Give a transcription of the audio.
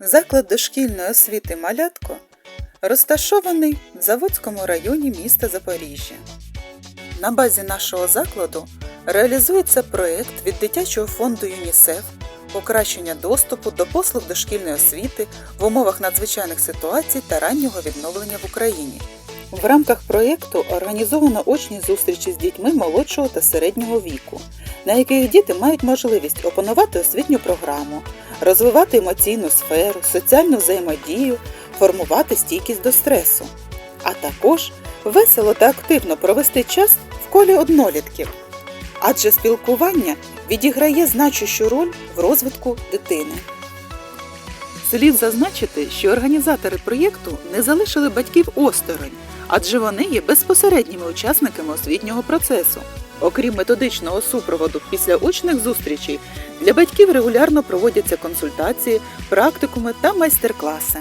Заклад дошкільної освіти Малятко розташований в Заводському районі міста Запоріжжя. На базі нашого закладу реалізується проєкт від дитячого фонду ЮНІСЕФ покращення доступу до послуг дошкільної освіти в умовах надзвичайних ситуацій та раннього відновлення в Україні. В рамках проєкту організовано очні зустрічі з дітьми молодшого та середнього віку, на яких діти мають можливість опанувати освітню програму, розвивати емоційну сферу, соціальну взаємодію, формувати стійкість до стресу, а також весело та активно провести час в колі однолітків. Адже спілкування відіграє значущу роль в розвитку дитини. Слід зазначити, що організатори проєкту не залишили батьків осторонь, адже вони є безпосередніми учасниками освітнього процесу. Окрім методичного супроводу після очних зустрічей, для батьків регулярно проводяться консультації, практикуми та майстер-класи.